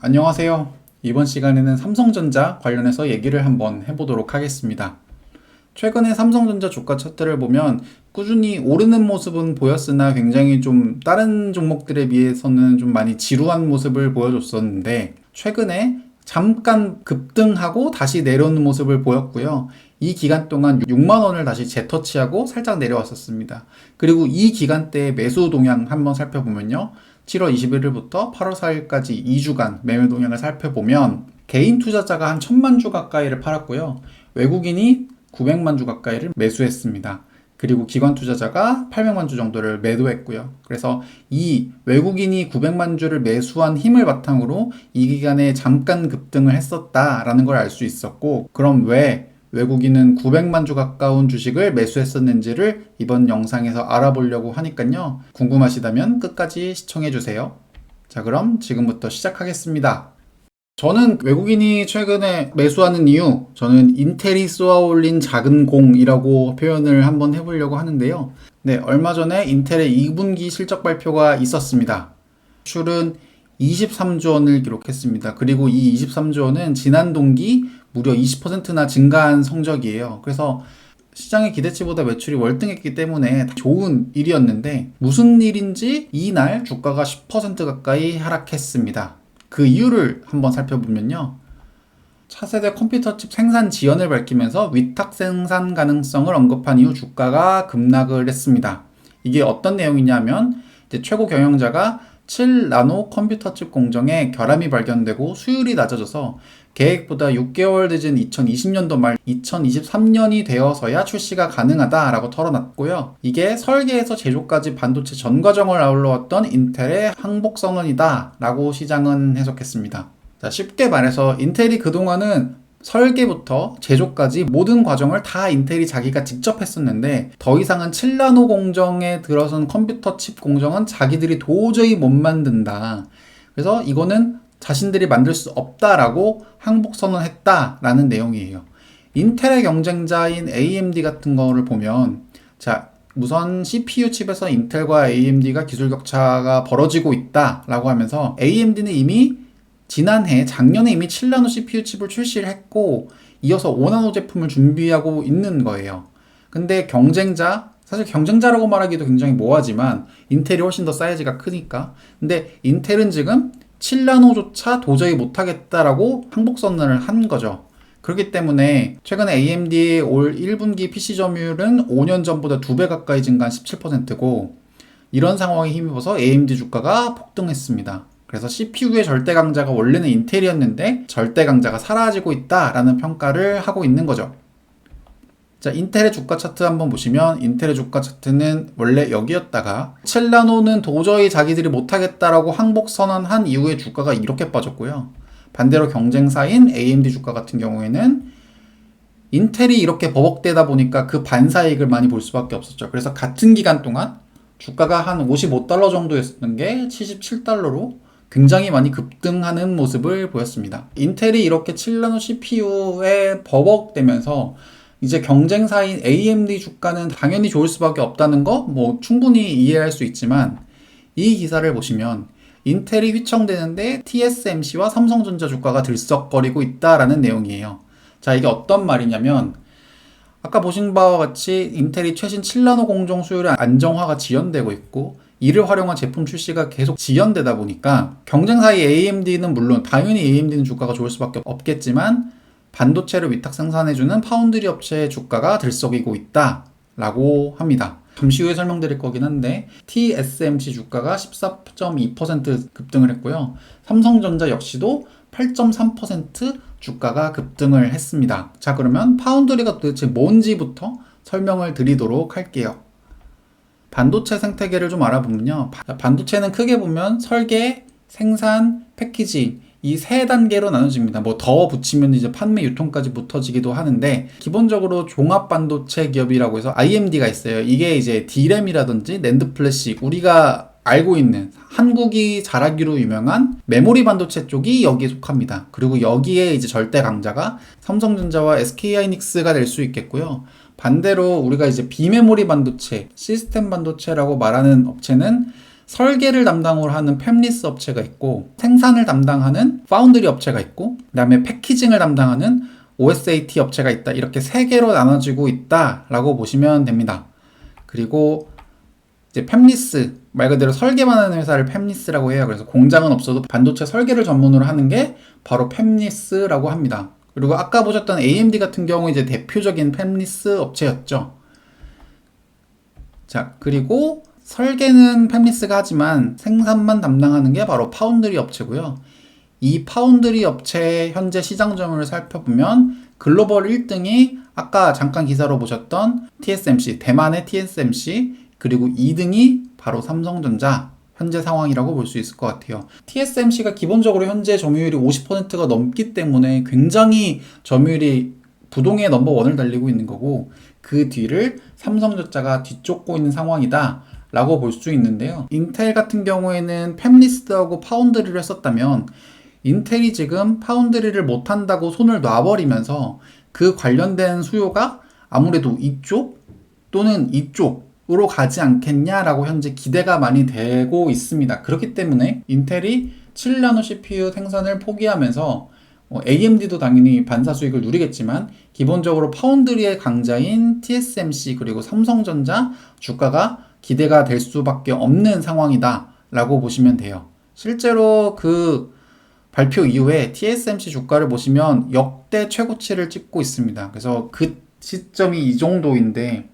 안녕하세요. 이번 시간에는 삼성전자 관련해서 얘기를 한번 해보도록 하겠습니다. 최근에 삼성전자 주가 차트를 보면 꾸준히 오르는 모습은 보였으나 굉장히 좀 다른 종목들에 비해서는 좀 많이 지루한 모습을 보여줬었는데 최근에 잠깐 급등하고 다시 내려오는 모습을 보였고요. 이 기간 동안 6만 원을 다시 재터치하고 살짝 내려왔었습니다. 그리고 이 기간 대의 매수 동향 한번 살펴보면요. 7월 21일부터 8월 4일까지 2주간 매매 동향을 살펴보면 개인 투자자가 한 1000만 주 가까이를 팔았고요. 외국인이 900만 주 가까이를 매수했습니다. 그리고 기관 투자자가 800만 주 정도를 매도했고요. 그래서 이 외국인이 900만 주를 매수한 힘을 바탕으로 이 기간에 잠깐 급등을 했었다라는 걸 알 수 있었고, 그럼 왜 외국인은 900만 주 가까운 주식을 매수했었는지를 이번 영상에서 알아보려고 하니까요. 궁금하시다면 끝까지 시청해 주세요. 자, 그럼 지금부터 시작하겠습니다. 저는 외국인이 최근에 매수하는 이유, 저는 인텔이 쏘아 올린 작은 공이라고 표현을 한번 해보려고 하는데요. 네, 얼마 전에 인텔의 2분기 실적 발표가 있었습니다. 출은 23조 원을 기록했습니다. 그리고 이 23조 원은 지난 동기 무려 20%나 증가한 성적이에요. 그래서 시장의 기대치보다 매출이 월등했기 때문에 좋은 일이었는데 무슨 일인지 이날 주가가 10% 가까이 하락했습니다. 그 이유를 한번 살펴보면요. 차세대 컴퓨터 칩 생산 지연을 밝히면서 위탁 생산 가능성을 언급한 이후 주가가 급락을 했습니다. 이게 어떤 내용이냐면 최고 경영자가 7나노 컴퓨터 칩 공정에 결함이 발견되고 수율이 낮아져서 계획보다 6개월 늦은 2020년도 말 2023년이 되어서야 출시가 가능하다라고 털어놨고요. 이게 설계에서 제조까지 반도체 전 과정을 아울러왔던 인텔의 항복 선언이다라고 시장은 해석했습니다. 자, 쉽게 말해서 인텔이 그동안은 설계부터 제조까지 모든 과정을 다 인텔이 자기가 직접 했었는데 더 이상은 7나노 공정에 들어선 컴퓨터 칩 공정은 자기들이 도저히 못 만든다. 그래서 이거는 자신들이 만들 수 없다라고 항복 선언했다라는 내용이에요. 인텔의 경쟁자인 AMD 같은 거를 보면 자, 우선 CPU 칩에서 인텔과 AMD가 기술 격차가 벌어지고 있다라고 하면서 AMD는 이미 지난해 작년에 이미 7나노 CPU 칩을 출시를 했고 이어서 5나노 제품을 준비하고 있는 거예요. 근데 경쟁자 사실 경쟁자라고 말하기도 굉장히 모호하지만 인텔이 훨씬 더 사이즈가 크니까 근데 인텔은 지금 7나노조차 도저히 못하겠다라고 항복 선언을 한 거죠. 그렇기 때문에 최근에 AMD의 올 1분기 PC 점유율은 5년 전보다 2배 가까이 증가한 17%고 이런 상황에 힘입어서 AMD 주가가 폭등했습니다. 그래서 CPU의 절대 강자가 원래는 인텔이었는데 절대 강자가 사라지고 있다라는 평가를 하고 있는 거죠. 자, 인텔의 주가 차트 한번 보시면 인텔의 주가 차트는 원래 여기였다가 7나노는 도저히 자기들이 못하겠다라고 항복 선언한 이후에 주가가 이렇게 빠졌고요. 반대로 경쟁사인 AMD 주가 같은 경우에는 인텔이 이렇게 버벅대다 보니까 그 반사이익을 많이 볼 수밖에 없었죠. 그래서 같은 기간 동안 주가가 한 55달러 정도였던 게 77달러로 굉장히 많이 급등하는 모습을 보였습니다. 인텔이 이렇게 7나노 CPU에 버벅대면서 이제 경쟁사인 AMD 주가는 당연히 좋을 수밖에 없다는 거 뭐 충분히 이해할 수 있지만 이 기사를 보시면 인텔이 휘청되는데 TSMC와 삼성전자 주가가 들썩거리고 있다라는 내용이에요. 자, 이게 어떤 말이냐면 아까 보신 바와 같이 인텔이 최신 7나노 공정 수율의 안정화가 지연되고 있고 이를 활용한 제품 출시가 계속 지연되다 보니까 경쟁사의 AMD는 물론 당연히 AMD는 주가가 좋을 수밖에 없겠지만 반도체를 위탁 생산해주는 파운드리 업체의 주가가 들썩이고 있다 라고 합니다. 잠시 후에 설명드릴 거긴 한데 TSMC 주가가 14.2% 급등을 했고요. 삼성전자 역시도 8.3% 주가가 급등을 했습니다. 자 그러면 파운드리가 도대체 뭔지부터 설명을 드리도록 할게요. 반도체 생태계를 좀 알아보면요. 반도체는 크게 보면 설계, 생산, 패키징 이 세 단계로 나눠집니다. 뭐 더 붙이면 이제 판매 유통까지 붙어지기도 하는데 기본적으로 종합 반도체 기업이라고 해서 IMD가 있어요. 이게 이제 D램이라든지 낸드 플래시 우리가 알고 있는 한국이 잘하기로 유명한 메모리 반도체 쪽이 여기에 속합니다. 그리고 여기에 이제 절대 강자가 삼성전자와 SK하이닉스가 될 수 있겠고요. 반대로 우리가 이제 비메모리 반도체, 시스템 반도체라고 말하는 업체는 설계를 담당으로 하는 팹리스 업체가 있고 생산을 담당하는 파운드리 업체가 있고 그다음에 패키징을 담당하는 OSAT 업체가 있다. 이렇게 세 개로 나눠지고 있다라고 보시면 됩니다. 그리고 이제 팹리스 말 그대로 설계만 하는 회사를 팹리스라고 해요. 그래서 공장은 없어도 반도체 설계를 전문으로 하는 게 바로 팹리스라고 합니다. 그리고 아까 보셨던 AMD 같은 경우 이제 대표적인 팹리스 업체였죠. 자, 그리고 설계는 팹리스가 하지만 생산만 담당하는 게 바로 파운드리 업체고요. 이 파운드리 업체의 현재 시장 점유율을 살펴보면 글로벌 1등이 아까 잠깐 기사로 보셨던 TSMC, 대만의 TSMC, 그리고 2등이 바로 삼성전자 현재 상황이라고 볼 수 있을 것 같아요. TSMC가 기본적으로 현재 점유율이 50%가 넘기 때문에 굉장히 점유율이 부동의 넘버원을 달리고 있는 거고 그 뒤를 삼성전자가 뒤쫓고 있는 상황이다. 라고 볼 수 있는데요. 인텔 같은 경우에는 팹리스트하고 파운드리를 했었다면 인텔이 지금 파운드리를 못한다고 손을 놔버리면서 그 관련된 수요가 아무래도 이쪽 또는 이쪽으로 가지 않겠냐라고 현재 기대가 많이 되고 있습니다. 그렇기 때문에 인텔이 7나노 CPU 생산을 포기하면서 어, AMD도 당연히 반사 수익을 누리겠지만 기본적으로 파운드리의 강자인 TSMC 그리고 삼성전자 주가가 기대가 될 수밖에 없는 상황이다라고 보시면 돼요. 실제로 그 발표 이후에 TSMC 주가를 보시면 역대 최고치를 찍고 있습니다. 그래서 그 시점이 이 정도인데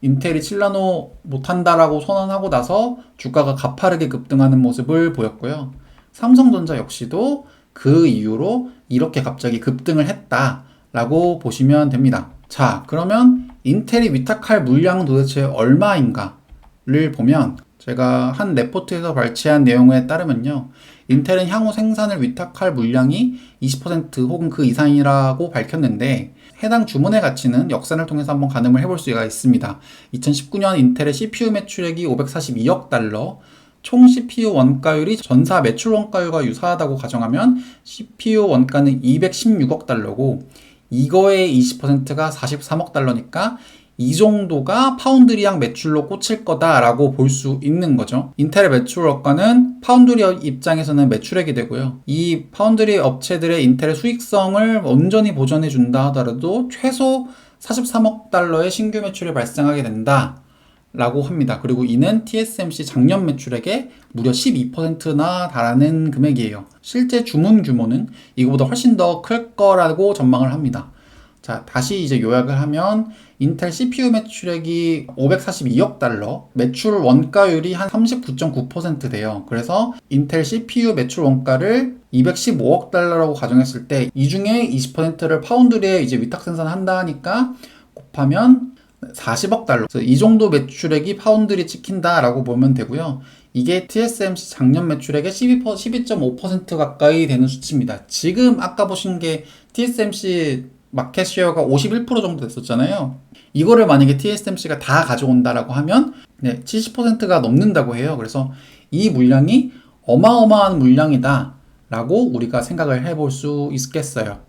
인텔이 7나노 못한다라고 선언하고 나서 주가가 가파르게 급등하는 모습을 보였고요. 삼성전자 역시도 그 이후로 이렇게 갑자기 급등을 했다라고 보시면 됩니다. 자, 그러면 인텔이 위탁할 물량은 도대체 얼마인가 를 보면 제가 한 레포트에서 발췌한 내용에 따르면요. 인텔은 향후 생산을 위탁할 물량이 20% 혹은 그 이상이라고 밝혔는데 해당 주문의 가치는 역산을 통해서 한번 가늠을 해볼 수가 있습니다. 2019년 인텔의 CPU 매출액이 542억 달러, 총 CPU 원가율이 전사 매출 원가율과 유사하다고 가정하면 CPU 원가는 216억 달러고 이거의 20%가 43억 달러니까 이 정도가 파운드리양 매출로 꽂힐 거다라고 볼 수 있는 거죠. 인텔의 매출 원가는 파운드리 입장에서는 매출액이 되고요. 이 파운드리 업체들의 인텔의 수익성을 온전히 보전해 준다 하더라도 최소 43억 달러의 신규 매출이 발생하게 된다. 라고 합니다. 그리고 이는 TSMC 작년 매출액의 무려 12%나 달하는 금액이에요. 실제 주문 규모는 이거보다 훨씬 더 클 거라고 전망을 합니다. 자, 다시 이제 요약을 하면 인텔 CPU 매출액이 542억 달러, 매출 원가율이 한 39.9% 돼요. 그래서 인텔 CPU 매출 원가를 215억 달러라고 가정했을 때 이 중에 20%를 파운드리에 이제 위탁 생산한다 하니까 곱하면 40억 달러. 이 정도 매출액이 파운드리 찍힌다라고 보면 되고요. 이게 TSMC 작년 매출액의 12, 12.5% 가까이 되는 수치입니다. 지금 아까 보신 게 TSMC 마켓 쉐어가 51% 정도 됐었잖아요. 이거를 만약에 TSMC가 다 가져온다라고 하면 네, 70%가 넘는다고 해요. 그래서 이 물량이 어마어마한 물량이다 라고 우리가 생각을 해볼 수 있겠어요.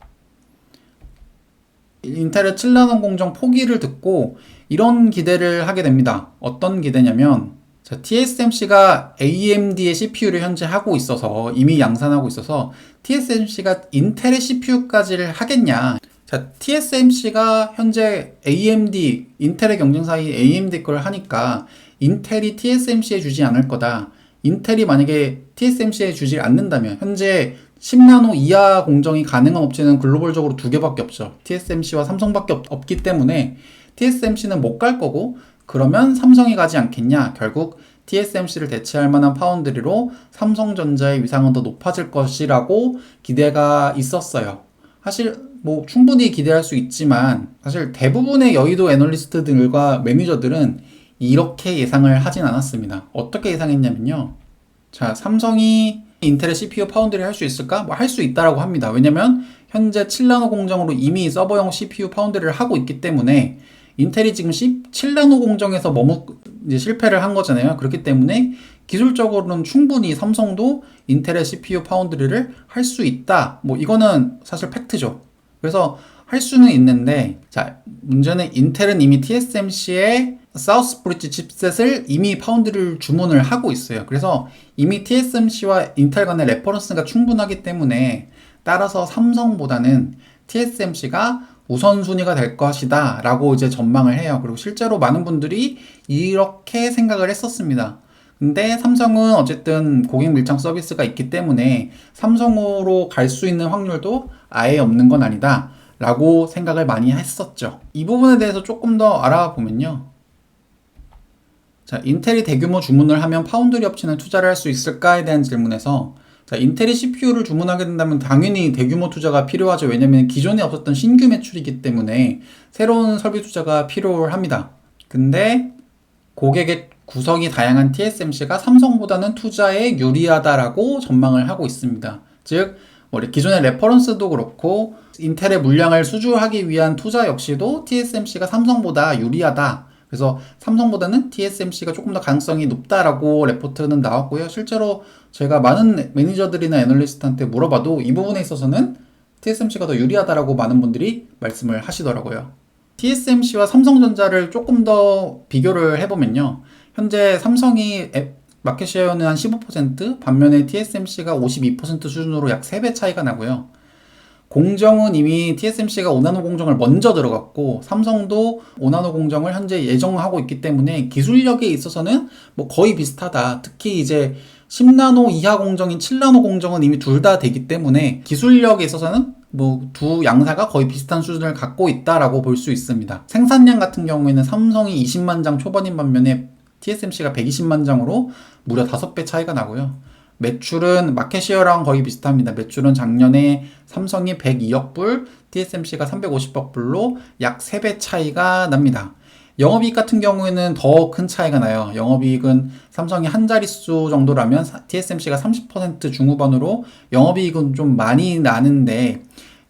인텔의 7나노 공정 포기를 듣고 이런 기대를 하게 됩니다. 어떤 기대냐면 자, TSMC가 AMD의 CPU를 현재 하고 있어서 이미 양산하고 있어서 TSMC가 인텔의 CPU까지를 하겠냐? 자, TSMC가 현재 AMD, 인텔의 경쟁사인 AMD 걸 하니까 인텔이 TSMC에 주지 않을 거다. 인텔이 만약에 TSMC에 주지 않는다면 현재 10나노 이하 공정이 가능한 업체는 글로벌적으로 두 개밖에 없죠. TSMC와 삼성밖에 없, 기 때문에 TSMC는 못 갈 거고 그러면 삼성이 가지 않겠냐? 결국 TSMC를 대체할 만한 파운드리로 삼성전자의 위상은 더 높아질 것이라고 기대가 있었어요. 사실 뭐 충분히 기대할 수 있지만 사실 대부분의 여의도 애널리스트들과 매니저들은 이렇게 예상을 하진 않았습니다. 어떻게 예상했냐면요. 자, 삼성이 인텔의 CPU 파운드리 할 수 있을까? 뭐 할 수 있다라고 합니다. 왜냐면 현재 7나노 공정으로 이미 서버용 CPU 파운드리를 하고 있기 때문에 인텔이 지금 17나노 공정에서 머무 이제 실패를 한 거잖아요. 그렇기 때문에 기술적으로는 충분히 삼성도 인텔의 CPU 파운드리를 할 수 있다. 뭐 이거는 사실 팩트죠. 그래서 할 수는 있는데 자 문제는 인텔은 이미 TSMC의 사우스 브릿지 칩셋을 이미 파운드리를 주문을 하고 있어요. 그래서 이미 TSMC와 인텔 간의 레퍼런스가 충분하기 때문에 따라서 삼성보다는 TSMC가 우선순위가 될 것이다 라고 이제 전망을 해요. 그리고 실제로 많은 분들이 이렇게 생각을 했었습니다. 근데 삼성은 어쨌든 고객 밀착 서비스가 있기 때문에 삼성으로 갈 수 있는 확률도 아예 없는 건 아니다. 라고 생각을 많이 했었죠. 이 부분에 대해서 조금 더 알아보면요. 자, 인텔이 대규모 주문을 하면 파운드리 업체는 투자를 할 수 있을까에 대한 질문에서 자, 인텔이 CPU를 주문하게 된다면 당연히 대규모 투자가 필요하죠. 왜냐면 기존에 없었던 신규 매출이기 때문에 새로운 설비 투자가 필요합니다. 근데 고객의 구성이 다양한 TSMC가 삼성보다는 투자에 유리하다라고 전망을 하고 있습니다. 즉, 뭐 기존의 레퍼런스도 그렇고 인텔의 물량을 수주하기 위한 투자 역시도 TSMC가 삼성보다 유리하다. 그래서 삼성보다는 TSMC가 조금 더 가능성이 높다라고 레포트는 나왔고요. 실제로 제가 많은 매니저들이나 애널리스트한테 물어봐도 이 부분에 있어서는 TSMC가 더 유리하다라고 많은 분들이 말씀을 하시더라고요. TSMC와 삼성전자를 조금 더 비교를 해보면요. 현재 삼성이 앱, 마켓 쉐어는 한 15%, 반면에 TSMC가 52% 수준으로 약 3배 차이가 나고요. 공정은 이미 TSMC가 5나노 공정을 먼저 들어갔고 삼성도 5나노 공정을 현재 예정하고 있기 때문에 기술력에 있어서는 뭐 거의 비슷하다. 특히 이제 10나노 이하 공정인 7나노 공정은 이미 둘 다 되기 때문에 기술력에 있어서는 뭐 두 양사가 거의 비슷한 수준을 갖고 있다라고 볼 수 있습니다. 생산량 같은 경우에는 삼성이 20만 장 초반인 반면에 TSMC가 120만 장으로 무려 5배 차이가 나고요. 매출은 마켓시어랑 거의 비슷합니다. 매출은 작년에 삼성이 102억 불, TSMC가 350억 불로 약 3배 차이가 납니다. 영업이익 같은 경우에는 더 큰 차이가 나요. 영업이익은 삼성이 한 자릿수 정도라면 TSMC가 30% 중후반으로 영업이익은 좀 많이 나는데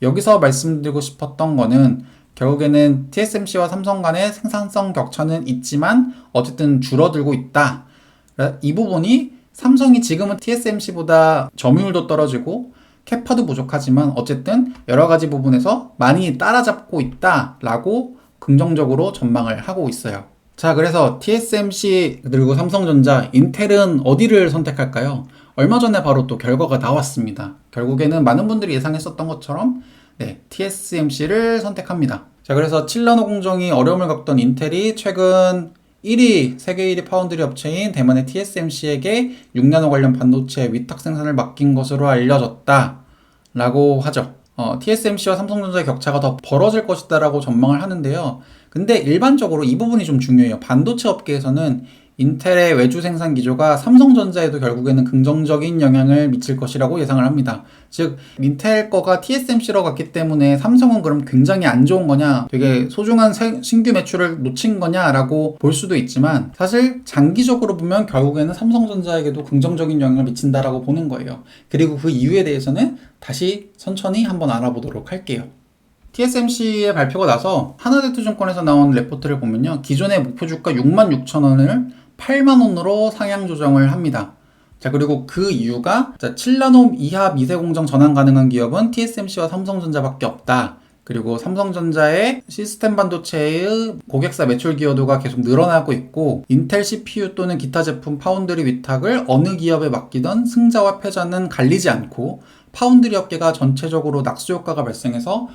여기서 말씀드리고 싶었던 거는 결국에는 TSMC와 삼성 간의 생산성 격차는 있지만 어쨌든 줄어들고 있다. 이 부분이 삼성이 지금은 TSMC보다 점유율도 떨어지고 캐파도 부족하지만 어쨌든 여러 가지 부분에서 많이 따라잡고 있다라고 긍정적으로 전망을 하고 있어요. 자, 그래서 TSMC 그리고 삼성전자, 인텔은 어디를 선택할까요? 얼마 전에 바로 또 결과가 나왔습니다. 결국에는 많은 분들이 예상했었던 것처럼 네, TSMC를 선택합니다. 자, 그래서 7나노 공정이 어려움을 겪던 인텔이 최근 1위, 세계 1위 파운드리 업체인 대만의 TSMC에게 6나노 관련 반도체 위탁 생산을 맡긴 것으로 알려졌다. 라고 하죠. 어, TSMC와 삼성전자의 격차가 더 벌어질 것이다라고 전망을 하는데요. 근데 일반적으로 이 부분이 좀 중요해요. 반도체 업계에서는 인텔의 외주 생산 기조가 삼성전자에도 결국에는 긍정적인 영향을 미칠 것이라고 예상을 합니다. 즉, 인텔 거가 TSMC로 갔기 때문에 삼성은 그럼 굉장히 안 좋은 거냐, 되게 소중한 새, 신규 매출을 놓친 거냐라고 볼 수도 있지만, 사실 장기적으로 보면 결국에는 삼성전자에게도 긍정적인 영향을 미친다라고 보는 거예요. 그리고 그 이유에 대해서는 다시 천천히 한번 알아보도록 할게요. TSMC의 발표가 나서 하나대투증권에서 나온 레포트를 보면요. 기존의 목표 주가 6만 6천 원을 8만 원으로 상향 조정을 합니다. 자, 그리고 그 이유가 자, 7나노 이하 미세 공정 전환 가능한 기업은 TSMC와 삼성전자밖에 없다. 그리고 삼성전자의 시스템 반도체의 고객사 매출 기여도가 계속 늘어나고 있고 인텔 CPU 또는 기타 제품 파운드리 위탁을 어느 기업에 맡기던 승자와 패자는 갈리지 않고 파운드리 업계가 전체적으로 낙수 효과가 발생해서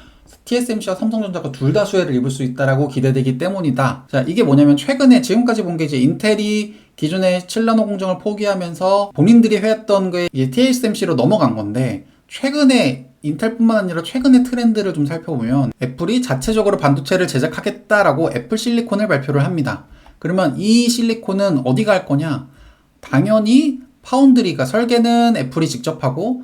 TSMC와 삼성전자가 둘 다 수혜를 입을 수 있다라고 기대되기 때문이다. 자, 이게 뭐냐면 최근에 지금까지 본 게 이제 인텔이 기존의 7나노 공정을 포기하면서 본인들이 해왔던 게 이제 TSMC로 넘어간 건데 최근에 인텔뿐만 아니라 최근의 트렌드를 좀 살펴보면 애플이 자체적으로 반도체를 제작하겠다라고 애플 실리콘을 발표를 합니다. 그러면 이 실리콘은 어디 갈 거냐? 당연히 파운드리가 설계는 애플이 직접 하고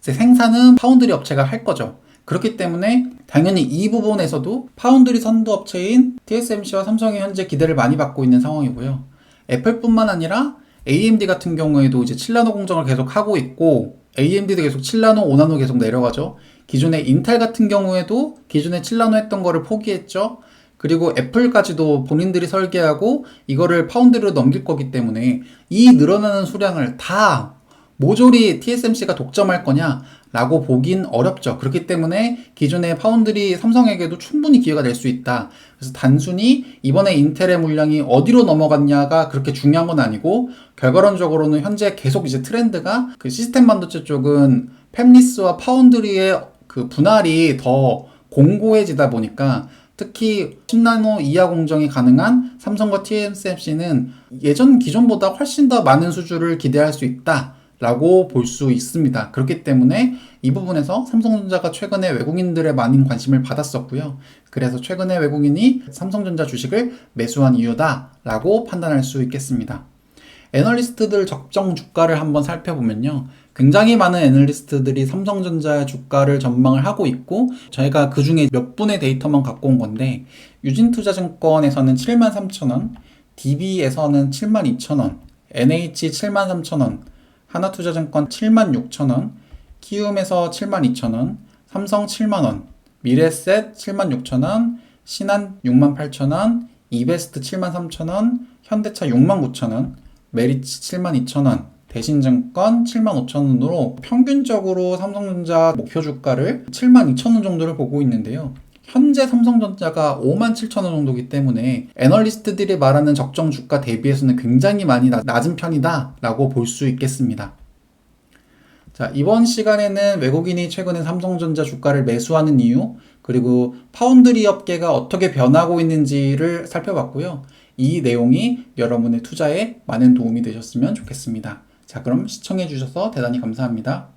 생산은 파운드리 업체가 할 거죠. 그렇기 때문에 당연히 이 부분에서도 파운드리 선도 업체인 TSMC와 삼성이 현재 기대를 많이 받고 있는 상황이고요. 애플뿐만 아니라 AMD 같은 경우에도 이제 7나노 공정을 계속 하고 있고 AMD도 계속 7나노, 5나노 계속 내려가죠. 기존에 인텔 같은 경우에도 기존에 7나노 했던 거를 포기했죠. 그리고 애플까지도 본인들이 설계하고 이거를 파운드리로 넘길 거기 때문에 이 늘어나는 수량을 다 모조리 TSMC가 독점할 거냐라고 보긴 어렵죠. 그렇기 때문에 기존의 파운드리 삼성에게도 충분히 기회가 될 수 있다. 그래서 단순히 이번에 인텔의 물량이 어디로 넘어갔냐가 그렇게 중요한 건 아니고 결과론적으로는 현재 계속 이제 트렌드가 그 시스템 반도체 쪽은 팹리스와 파운드리의 그 분할이 더 공고해지다 보니까 특히 10나노 이하 공정이 가능한 삼성과 TSMC는 예전 기존보다 훨씬 더 많은 수주를 기대할 수 있다. 라고 볼 수 있습니다. 그렇기 때문에 이 부분에서 삼성전자가 최근에 외국인들의 많은 관심을 받았었고요. 그래서 최근에 외국인이 삼성전자 주식을 매수한 이유다라고 판단할 수 있겠습니다. 애널리스트들 적정 주가를 한번 살펴보면요. 굉장히 많은 애널리스트들이 삼성전자의 주가를 전망을 하고 있고 저희가 그 중에 몇 분의 데이터만 갖고 온 건데 유진투자증권에서는 73,000원, DB에서는 72,000원, NH 73,000원, 하나투자증권 76,000원, 키움에서 72,000원, 삼성 7만 원, 미래셋 76,000원, 신한 68,000원, 이베스트 73,000원, 현대차 69,000원, 메리츠 72,000원, 대신증권 75,000원으로 평균적으로 삼성전자 목표 주가를 72,000원 정도를 보고 있는데요. 현재 삼성전자가 57,000원 정도이기 때문에 애널리스트들이 말하는 적정 주가 대비해서는 굉장히 많이 낮- 낮은 편이다라고 볼 수 있겠습니다. 자, 이번 시간에는 외국인이 최근에 삼성전자 주가를 매수하는 이유, 그리고 파운드리 업계가 어떻게 변하고 있는지를 살펴봤고요. 이 내용이 여러분의 투자에 많은 도움이 되셨으면 좋겠습니다. 자, 그럼 시청해주셔서 대단히 감사합니다.